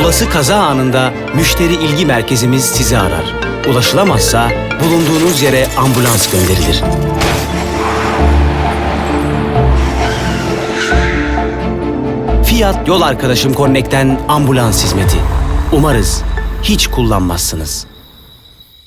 Olası kaza anında müşteri ilgi merkezimiz sizi arar. Ulaşılamazsa bulunduğunuz yere ambulans gönderilir. Fiat Yol Arkadaşım Connect'ten ambulans hizmeti. Umarız hiç kullanmazsınız.